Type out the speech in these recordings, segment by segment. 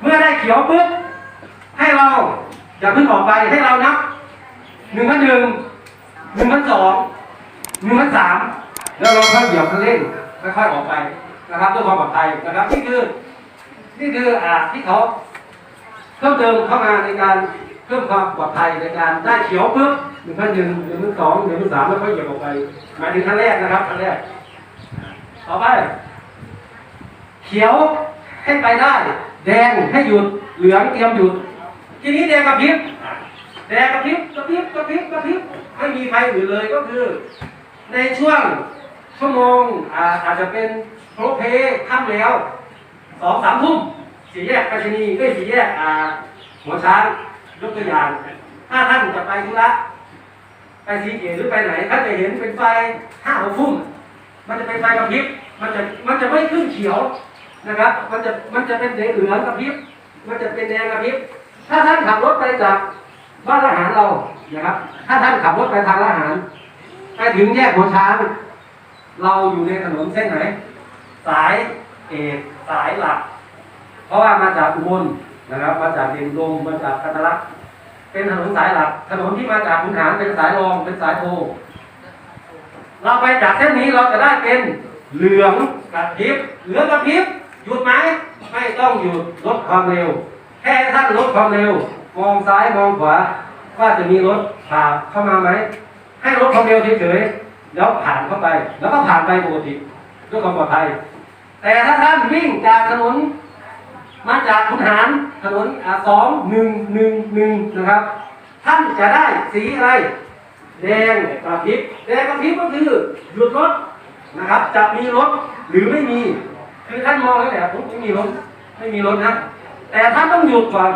เมื่อได้เขียวปุ๊บให้เราอย่าเพิ่งออกไปให้เรานับหนึ่งพันหนึ่งหนึ่งพันสองหนึ่งพันสามแล้วเราค่อยเหยียบคันเร่งค่อยๆออกไปนะครับด้วยความปลอดภัยนะครับนี่คือนี่คืออ่าที่เขาเพิ่มเติมเข้ามาในการเพิ่มความปลอดภัยในการได้เขียวปุ๊บหนึ่งพันหนึ่งหนึ่งพันสองหนึ่งพันสามแล้วค่อยเหยียบออกไปหมายถึงขั้นแรกนะครับขั้นแรกต่อไป เขียวให้ไปได้ แดงให้หยุดเหลืองเตรียมหยุด ทีนี้แดงกระพริบแดงกระพริบกระพริบกระพริบกระพริบไม่มีไฟอื่นเลยก็คือ ในช่วงชั่วโมงอาจจะเป็นโปรเพค่ำแล้วสองสามทุ่มสี่แยกไปรษณีย์ด้วยสี่แยกหัวช้างยกตัวอย่าง ถ้าท่านจะไปธุระไปสีเกหรือไปไหนท่านจะเห็นเป็นไฟห้าหกทุ่มมันจะเป็นไฟกระพริบมันจะมันจะไม่ขึ้นเขียว นะครับ มันจะมันจะเป็นแดงเหลืองกระพริบ มันจะเป็นแดงกระพริบ ถ้าท่านขับรถไปจากบ้านอาหารเรานะครับ ถ้าท่านขับรถไปทางอาหาร ไปถึงแยกหัวช้าง เราอยู่ในถนนเส้นไหน สายเอกสายหลัก เพราะว่ามาจากอุบลนะครับ มาจากเด่นดงมาจากกัตลักษณ์เป็นถนนสายหลัก ถนนที่มาจากขุนหารเป็นสายรองเป็นสายโท เราไปจากเส้นนี้เราจะได้เป็นเหลืองกระพริบเหลืองกระพริบ หยุดไหมไม่ต้องหยุดลดความเร็ว แค่ท่านลดความเร็ว มองซ้ายมองขวา ว่าจะมีรถผ่านเข้ามาไหม ให้ลดความเร็วเฉยๆแล้วผ่านเข้าไป แล้วก็ผ่านไปปกติด้วยความปลอดภัย แต่ถ้าท่านวิ่งจากถนน มาจากขุนหารถนนสองหนึ่งหนึ่งหนึ่งนะครับ ท่านจะได้สีอะไร แดงกระพริบแดงกระพริบก็คือหยุดรถนะครับ จะมีรถหรือไม่มี คือท่านมองแล้วเนี่ยผมไม่มีรถไม่มีรถนะ แต่ท่านต้องหยุดก่อน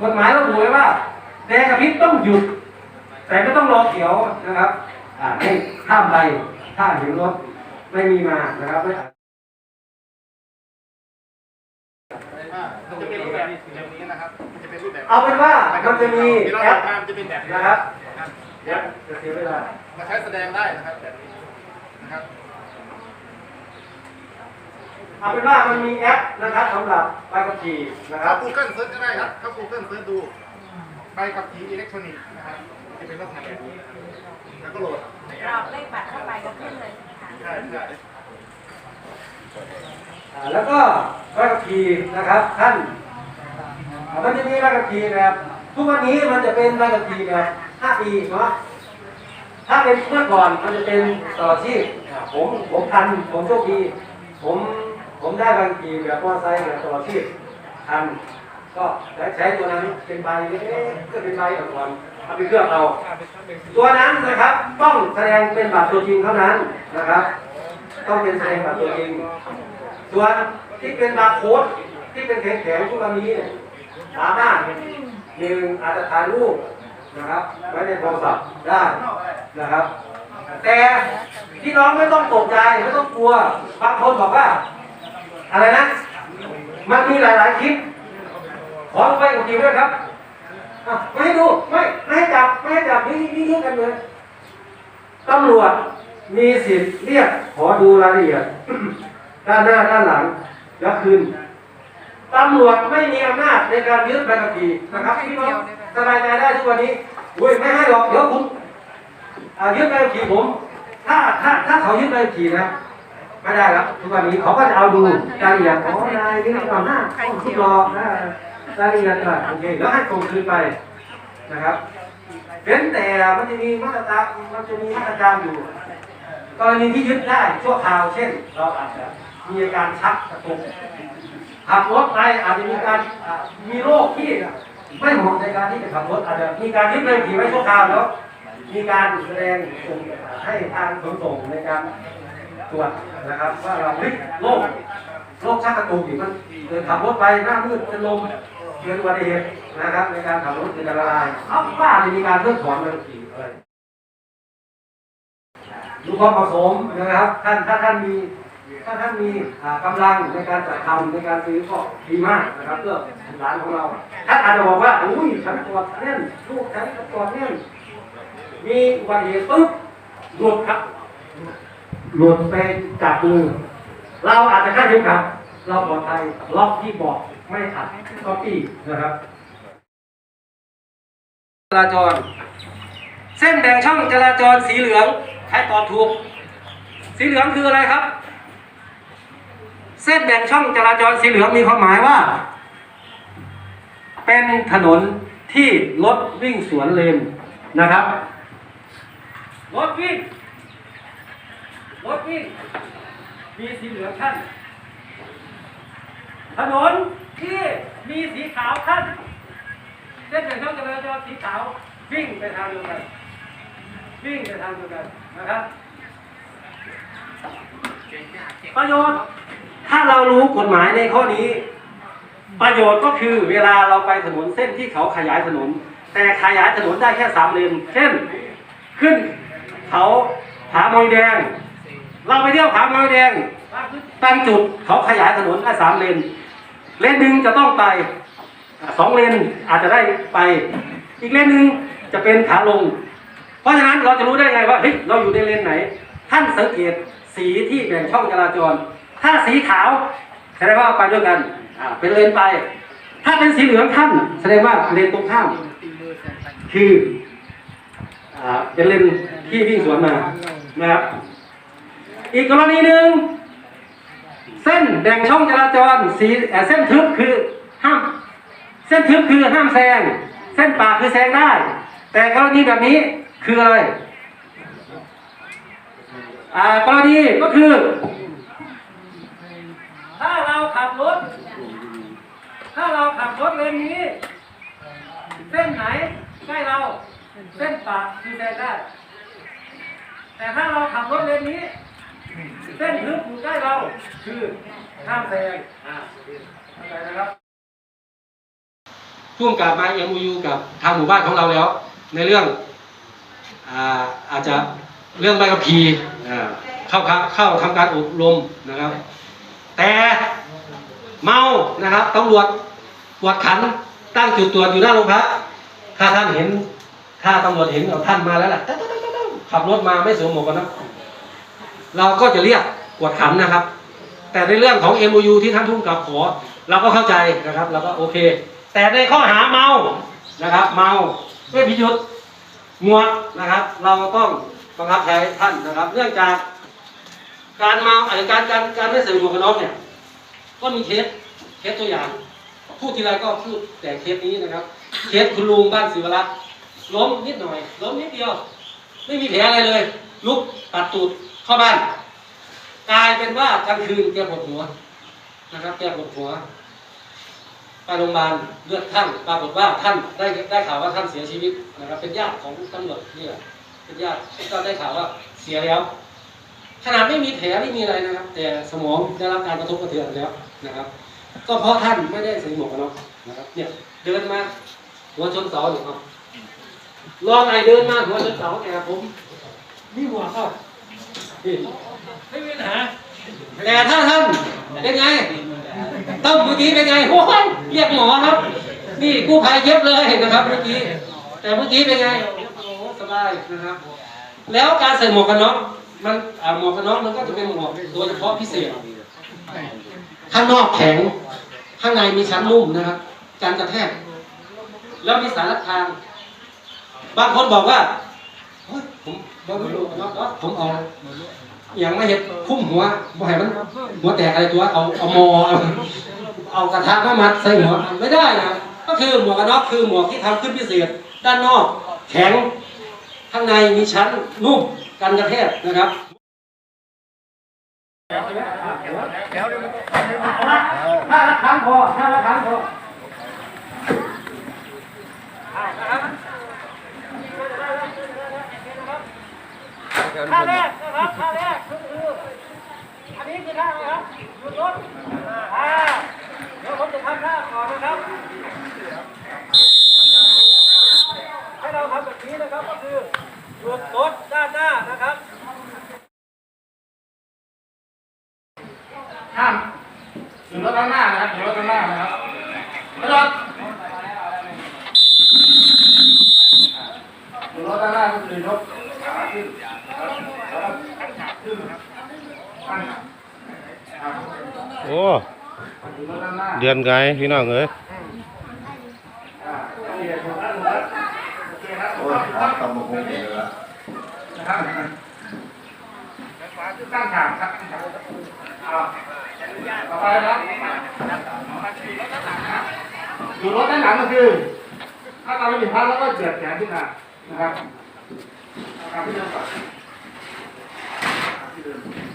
กฎหมายระบุไว้ว่าแดงกระพริบต้องหยุด แต่ไม่ต้องรอเขียวนะครับอ่าให้ข้ามไปถ้าเห็นรถไม่มีมานะครับไม่มันจะเป็นรูปแบบแบบนี้นะครับมันจะเป็นรูปแบบเอาเป็นว่ามันจะมีที่เราแอปทำจะเป็นแบบนี้นะครับนะครับเดี๋ยวจะเสียเวลามาใช้แสดงได้นะครับแบบนี้นะครับ เอาเป็นว่ามันมีแอปนะครับสำหรับใบขับขี่นะคครัรับบ Google Search ก็ได้ครับเข้า Google Search ดูใบขับขี่อิเล็กทรอนิกส์นะครับจะเป็นลักษณะแบบนี้แล้วก็โหลดในแอเราปเลขบัตรเข้าไปก็ขึ้นเลยค่ะใช่ใช่อ่าแล้วก็ใบขับขี่นะครับท่านอ่ามันจะมีใบขับขี่แบบทุกวันนี้มันจะเป็นใบขับขี่แบบ5ปีเนาะถ้าเป็นเมื่อก่อนมันจะเป็นต่อชีพอ่าผมผมทันผมโชคดี ผม ผมได้บขับขี่แบบมอเตอร์ไซค์แบบต่อชีพทันก็ใช้ตัวนั้นเป็นใบเล็กๆก็เป็นใบก่อนเอาไปเครื่องเอาตัวนั้นนะครับต้องแสดงเป็นบัตรตัวจริงเท่านั้นนะครับ ต้องเป็นแสดงบัตรตัวจริงส่วนที่เป็นบาร์โค้ดที่เป็นแข็งแข็งๆพวกนี้สามารถหนึ่งอาจจะถ่ายรูปนะครับไว้ในโทรศัพท์ได้นะครับ แต่พี่น้องไม่ต้องตกใจไม่ต้องกลัวบางคนบอกว่า อะไรนะ มันมีหลายๆคลิป ขอไปกับทีมด้วยครับอะไม่ให้ดู ไม่ไม่ให้จับ ไม่ให้จับนี่นี่ยุ่งกันเลยตำรวจมีสิทธิ์เรียกขอดูรายละเอียด ด้านหน้าด้านหลังแล้วคืนตำรวจไม่มีอำนาจในการยึดใบขับขี่นะครับพี่น้องสบายใจได้ทุกวันนี้อุ้ยไม่ให้หรอกเดี๋ยวคุณอ่ายึดใบขับขี่ผม ถ้าถ้าถ้าเขายึดใบขับขี่นะ ไม่ได้ครับทุกวันนี้เขาก็จะเอาดูรายละเอียดของนายนี่ก่อนหน้าต้องทุกรอนะรายละเอียดก่อนโอเคแล้วให้ส่งคืนไปนะครับเว้นแต่มันจะมีมาตรการมันจะมีมาตรการอยู่กรณีที่ยึดได้ชั่วคราวเช่น เราอาจจะมีอาการชักกระตุกขับรถไปอาจจะมีการมีโรคที่ไม่เหมาะในการที่จะขับรถอาจจะมีการยึดใบขับขี่ไว้ชั่วคราวแล้ว มีการแสดงส่งให้ทางขนส่งในการ ตรวจนะครับ ว่าเราเฮ้ยโรคโรคชักกระตุกอยู่มันเดินขับรถไปหน้ามืดเป็นลมเกิดอุบัติเหตุนะครับ ในการขับรถเกิดอันตรายเอาว่าจะมีการเพิกถอนใบขับขี่อะไรดูความเหมาะสมนะครับท่านถ้าท่านมีถ้าท่านมีอ่ากำลังในการจัดทำในการซื้อก็ดีมากนะครับเพื่อร้านของเราท่านอาจจะบอกว่าอุ้ยฉันปวดแน่นลูกฉันปวดแน่นมีอุบัติเหตุปุ๊บหลุดครับ หลุดไปจากมือเราอาจจะคาดเข็มขัดเราปลอดภัยล็อกที่บอกไม่ขัดก๊อปปี้นะครับจราจร เส้นแบ่งช่องจราจรสีเหลืองใครตอบถูก สีเหลืองคืออะไรครับ เส้นแบ่งช่องจราจรสีเหลืองมีความหมายว่า เป็นถนนที่รถวิ่งสวนเลนนะครับรถวิ่ง รถวิ่งมีสีเหลืองขั้น ถนนที่มีสีขาวขั้นเส้นแบ่งช่องจราจรสีขาววิ่งไปทางเดียวกัน วิ่งไปทางเดียวกันนะครับ ประโยชน์ ถ้าเรารู้กฎหมายในข้อนี้ ประโยชน์ก็คือเวลาเราไปถนนเส้นที่เขาขยายถนน แต่ขยายถนนได้แค่สามเลน เช่น ขึ้น เขาผามอยแดง เราไปเที่ยวผามอยแดงตั้งจุดเขาขยายถนนได้สามเลน เลนหนึ่งจะต้องไปอ่าสองเลนอาจจะได้ไป อีกเลนหนึ่งจะเป็นขาลง เพราะฉะนั้นเราจะรู้ได้ไงว่าเฮ้ยเราอยู่ในเลนไหน ท่านสังเกตสีที่แบ่งช่องจราจร ถ้าสีขาวแสดงว่าไปด้วยกันเป็นเลนไป ถ้าเป็นสีเหลืองท่านแสดงว่าเลนตรงข้ามคืออ่าเป็นเลนที่วิ่งสวนมานะครับ อีกกรณีหนึ่งเส้นแบ่งช่องจราจรสีเส้นทึบคือห้ามเส้นทึบคือห้ามแซง เส้นป่าคือแซงได้ แต่กรณีแบบนี้คืออะไรอ่ากรณีก็คือ ถ้าเราขับรถ ถ้าเราขับรถเลนนี้ เส้นไหนใกล้เรา เส้นป่าคือแซงได้ แต่ถ้าเราขับรถเลนนี้ เส้นทึบอยู่ใกล้เรา คือห้ามแซงอ่าเข้าใจนะครับร่วมกับมา MOU กับทางหมู่บ้านของเราแล้ว ในเรื่องอาอาจจะเรื่องใบขับขี่อ่าเข้าเข้าเข้าทำการอบรมนะครับ แต่เมานะครับตำรวจตรวจขันตั้งจุดตรวจอยู่หน้าโรงพักถ้าท่านเห็น ถ้าตำรวจเห็นเอาท่านมาแล้วล่ะขับรถมาไม่สวมหมวกกันน็อก เราก็จะเรียกกวดขันนะครับ แต่ในเรื่องของ MOU ที่ท่านทุ่มกับขอ เราก็เข้าใจนะครับเราก็โอเค แต่ในข้อหาเมานะครับ เมาไม่พิยุทธ์หมวกนะครับ เราต้องบังคับใช้ท่านนะครับ เนื่องจากการเมาอ้การการการไม่ใส่หมวกกันน็อกเนี่ยก็มีเคสเคสตัวอย่างพูดทีไรก็พูดแต่เคสนี้นะครับ เคสคุณลุงบ้านศิวรักษ์ล้มนิดหน่อยล้มนิดเดียว ไม่มีแผลอะไรเลย ลุกตัดตูด เข้าบ้านกลายเป็นว่ากลางคืนแกปวดหัวนะครับ แกปวดหัวไปโรงพยาบาลเลือดข้างปรากฏว่าท่านได้ได้ข่าวว่าท่านเสียชีวิตนะครับ เป็นญาติของตำรวจนี่แหละเป็นญาติก็ได้ข่าวว่าเสียแล้วขนาดไม่มีแผลไม่มีอะไรนะครับ แต่สมองได้รับการกระทบกระเทือนแล้วนะครับ ก็เพราะท่านไม่ได้ใส่หมวกกันน็อกนะครับ เนี่ยเดินมาหัวชนเสาเนี่ยครับลองไอเดินมาหัวชนเสาแต่ผมนี่หัวเข้า ไม่มีปัญหา แต่ถ้าท่านเป็นไงต้มเมื่อกี้เป็นไงโอ้ยเรียกหมอครับ นี่กู้ภัยเย็บเลยนะครับ เมื่อกี้ แต่เมื่อกี้เป็นไงโอ้โหสบายนะครับ แล้วการใส่หมวกกันน็อกมันอ่าหมวกกันน็อกมันก็จะเป็นหมวกโดยเฉพาะพิเศษ ข้างนอกแข็ง ข้างในมีชั้นนุ่มนะครับการกระแทก แล้วมีสายรัดทาง บางคนบอกว่าเฮ้ยผม บ่รู้ผมเอาอย่างไม่เห็นคุ้มหัวบ่ให้มันหัวแตกอะไรตัวเอาเอามอเอากระทะมามัดใส่หัวไม่ได้นะก็คือหมวกกันน็อกคือหมวกที่ทำขึ้นพิเศษ ด้านนอกแข็งข้างในมีชั้นนุ่มกันกระแทกนะครับถ้าละครั้งพอถ้าละครั้งพอ ท่าแรกนะครับท่าแรกก็คืออันนี้คือท่าอะไรครับหยุดรถอ่าเดี๋ยวผมจะทำท่าก่อนนะครับ ให้เราทำแบบนี้นะครับก็คือหยุดรถด้านหน้านะครับห้ามอยู่รถด้านหน้านะครับอยู่รถด้านหน้านะครับกระโดดอยู่รถด้านหน้าก็คือยกขาขึ้นแล้วก็ตั้งขาขึ้นนะครับตั้งขาครับ โอ้อยู่รถด้านหน้าเดือนไงพี่น้องเอ้ยอ่าโอเคถูกแล้วถูกแล้วโอเคครับถูโอ้กยต้องถูกต้องตำบักหุ่งเลยละนะครับตั้งฉากครับตั้งฉากเอาต่อไปนะครับอยู่รถด้านหลังก็คือ ถ้าเราไม่มีพัดแล้วก็เหยียดแขนขึ้นมานะครับเอาการที่เดินก่อน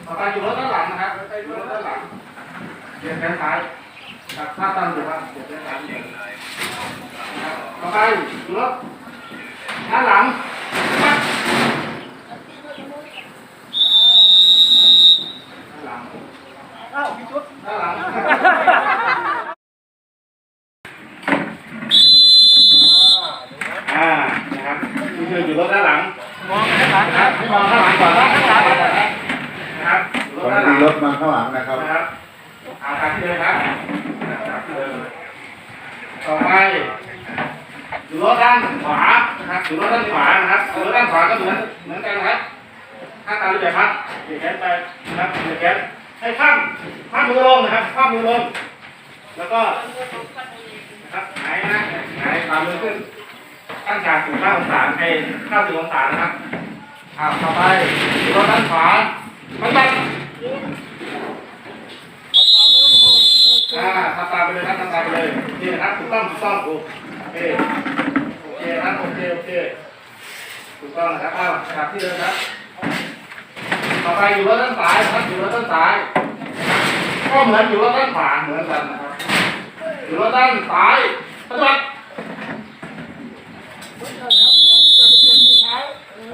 ต่อไปอยู่รถด้านหลังนะครับอยู่รถด้านหลัง เดินแขนซ้ายครับถ้าตั้งอยู่ว่าเดินแขนซ้ายต่อไปอยู่รถด้านหลังปั๊บ หลังอ้าวพี่ชุดด้านหลังอ่า นะครับนี่คืออยู่รถด้านหลัง มองด้านหลังนะครับให้มองด้านหลังก่อนนะข้างหลังก่อนนะครับอยู่ ต ร อ ถ น ด้านหลังที่รถมาข้างหลังนะครับ นะครับากที่เดิมครับตามที่เดิมต่อไปอยู่รถด้านขวานะครับอยู่รถด้านขวานะครับอยู่รถด้านขวาก็เหมือนเหมือนกันนะครับถ้าตามแบบครับเดี๋ยวแขนไปนะครับเดี๋ยวแขนให้ข้ามข้ามมือลงนะครับข้ามมือลง แล้วก็นะครับหายนะหายฝ่ามมือขึ้นตั้งฉากถึงเก้าองศาให้เก้าสิบองศานะครับอ่าต่อไปรถด้านขวาไม่ต้อง อ่าทำตามไปเลยครับทำตามไปเลยโอเคนะครับถูกต้องถูกต้องโอเคโอเคนะครับโอเคโอเคถูกต้องนะครับอ้าวนะครับที่เดิมครับ ต่อไปอยู่รถด้านซ้ายครับอยู่รถด้านซ้ายก็เหมือนอยู่รถด้านขวาเหมือนกันนะครับอยู่รถด้านซ้ายปฏิบัติ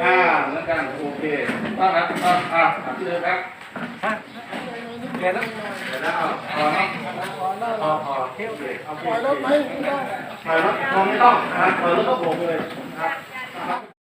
อ่าเหมือนกันโอเคต้องครับต้องอ่าที่เดิมครับ เดี๋ยวนะเดี๋ยวนะเอาเอานะเอาเอาโอเคโอเคโอาไปล่อยรถไม่ต้องปล่อยรถลงไม่ต้องนะครับปล่อยรถก็ผมเลยนะครับ